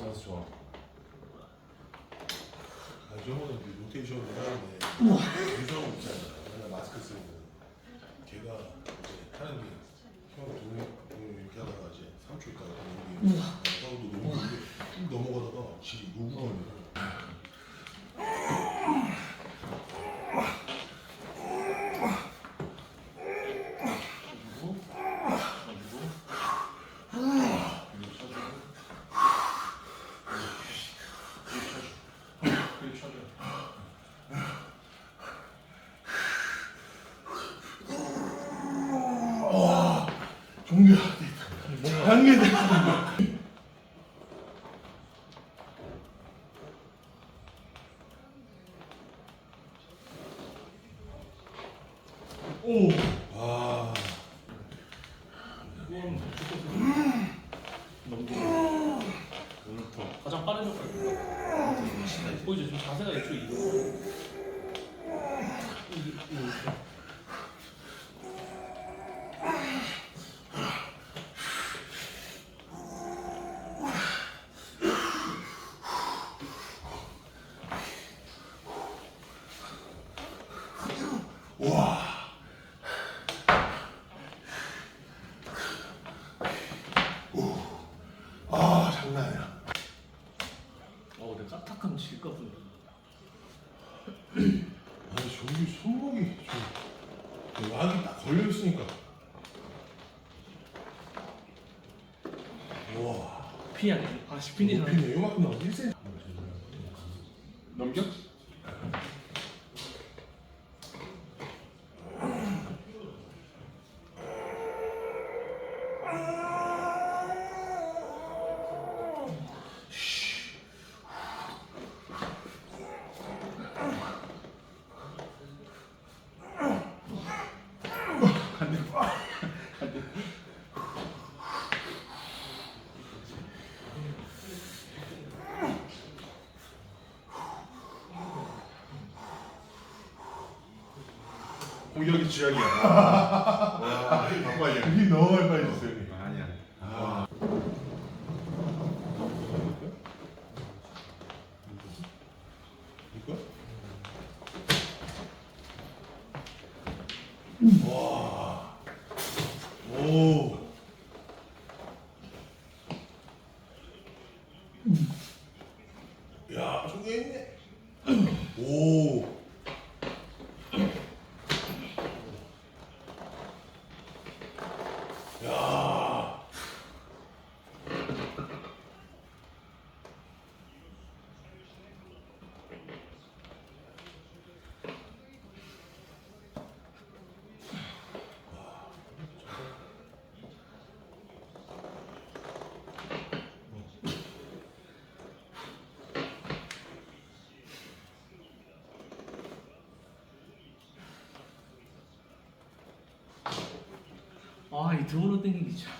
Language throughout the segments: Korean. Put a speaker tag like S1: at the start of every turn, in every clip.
S1: 자세 좋아.
S2: 아, 이 정도는 이제 로테이션을 하는데 유성 있잖아. 맨날 마스크 쓰는 거. 걔가 이제 하는 게형 동네 이렇게 하다가 이제 3초 있다가 여기 나도 너무 쭉 넘어가다가 지 로그가 종료가 됐다. 단계됐다. 오. 아.
S1: 오늘부터
S3: 가장 빠른 효과입니다. 보이죠? 지금 자세가 애초에 이거. 이게- 이거 이렇게.
S2: 아 장난 아니야.
S3: 어, 내가 까딱하면 보네.
S2: 아니 저기 손목이 좀 락이 딱 걸려 있으니까. 와.
S3: 아니야. 아, 핀이잖아.
S2: 높이네. 요만큼 나와 1cm.
S1: 넘겨? 공격이 쥐약이야. 와, 바빠야.
S2: 그게 너무 많이 빠졌어요. 형님.
S1: 아니야.
S2: 이거? 와. 오. 야, 저게 있네. 오. 야.
S3: 아, 이 드론으로 땡기기 참.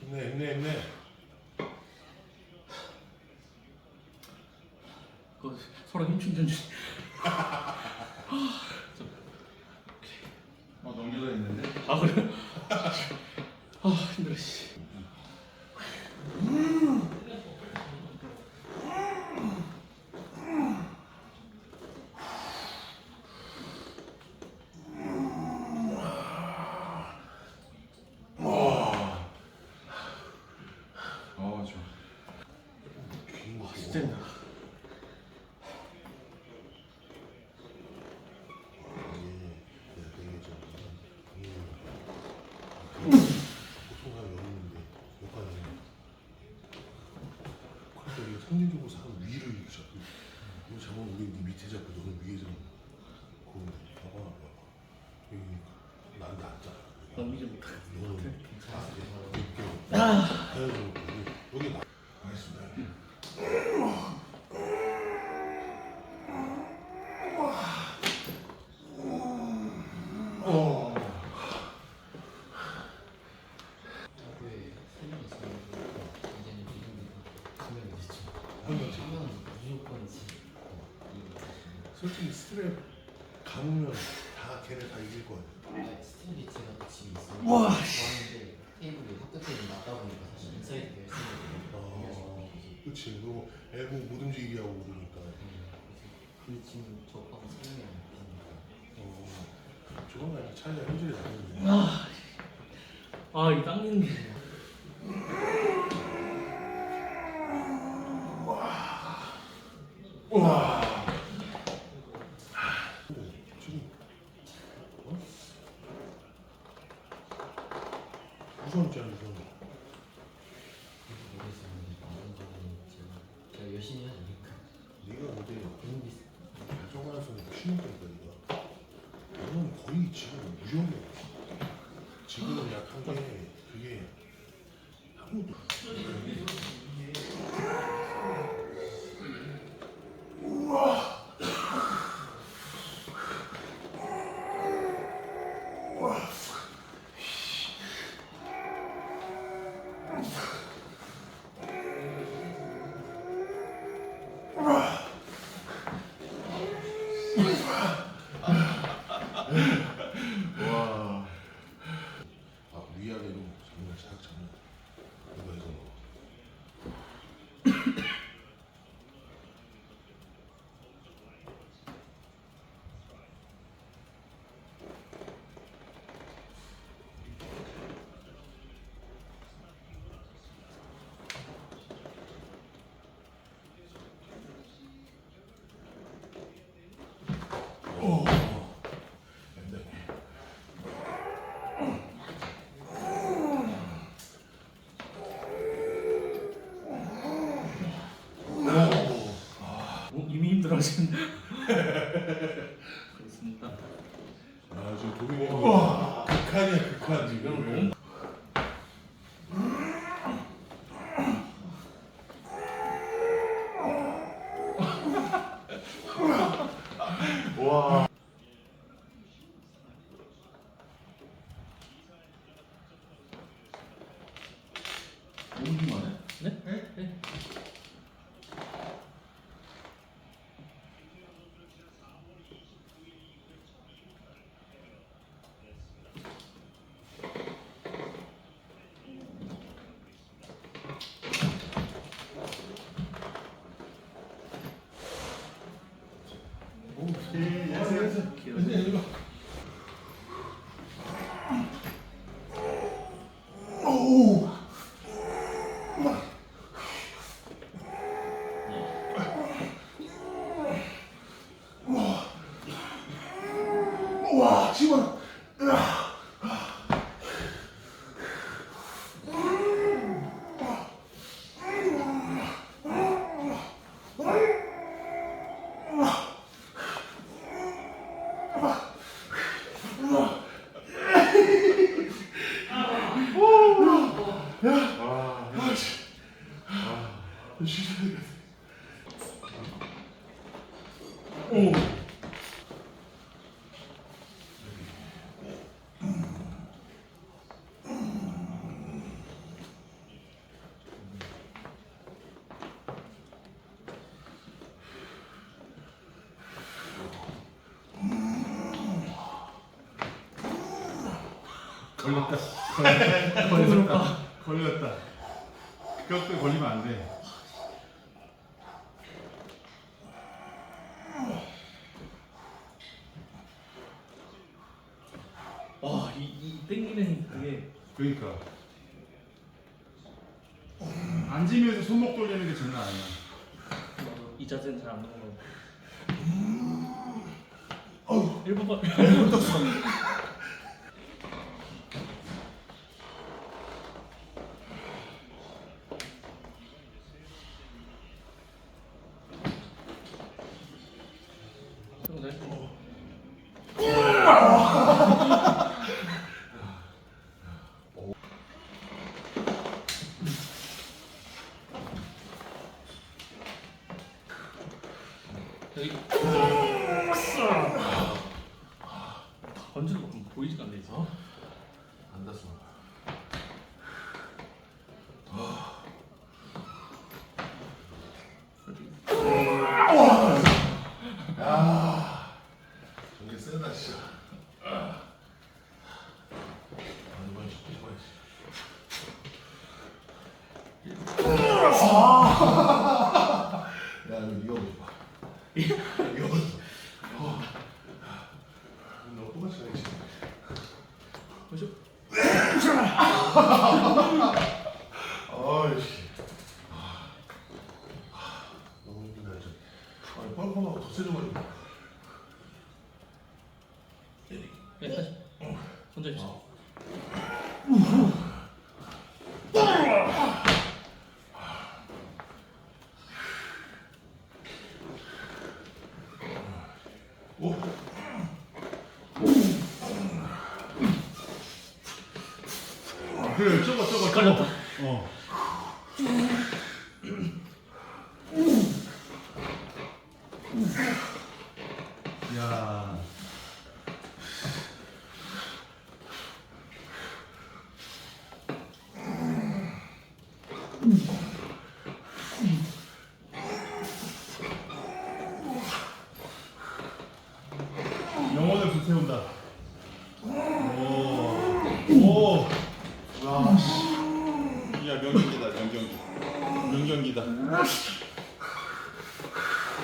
S2: 힘내, 힘내, 힘내.
S3: 그 서로 힘 충전 중.
S1: 어 넘겨져 있는데.
S3: 아, 그래? 아, 힘들어, 씨. 진짜
S2: 상징적으로 사람 위를 이렇게 잡고 이거 잡으면 우리 네 밑에 잡고 너는 위에 잡고 그거 봐봐 봐봐 여기 나한테 앉잖아
S3: 넘기지 못해.
S2: 너는 아 이렇게 자연스럽고 여기 나
S3: 와,
S4: 테이블이 학교 테이블 낮다 보니까 사실 인사이드 열심히
S2: 어, 그치. 그리고 애고 못 움직이게 하고 그러니까.
S4: 그 지금 저하고 되니까.
S2: 어, 저건 아니 차이가 현실이 나는데.
S3: 아, 아, 이 당기는 게.
S2: 와. 지
S4: 5천원짜리 제가 열심히 하지 않을까.
S2: 네가 어제 발전관에서 60년까지 니가 너는 거의 지금 무형이야 지금은 아. 약간 게 그게 아무도 우와! 우와! 오. 네.
S3: 어, 이미. 그렇습니다.
S2: 아 지금 도빈이 형 극한이야 극한 지금.
S1: Amen.
S2: 오.
S1: 걸렸다. 걸렸다. 걸렸다. 뼈에 걸리면 안 돼.
S3: 와, 이, 이 땡기는 그게.
S1: 그러니까. 앉으면서 손목 돌리는 게 장난 아니야.
S3: 이 자세는 잘안 거. 일본 번. 여기서 앉아서 야 저게
S2: 세다 씨야 아, 야 이거 봐. 이거 봐 너 뽑아줘야지
S3: 보죠.
S2: 아이씨. 너무 힘들다 이제. 아니 뻘쭘하고 더 세져가지고. 때리기.
S3: 네, 다시. 혼자 주세요.
S2: 오.
S1: 그래 저거 저거
S3: 걸렸다.
S1: 어. 야. 영혼을 불태운다.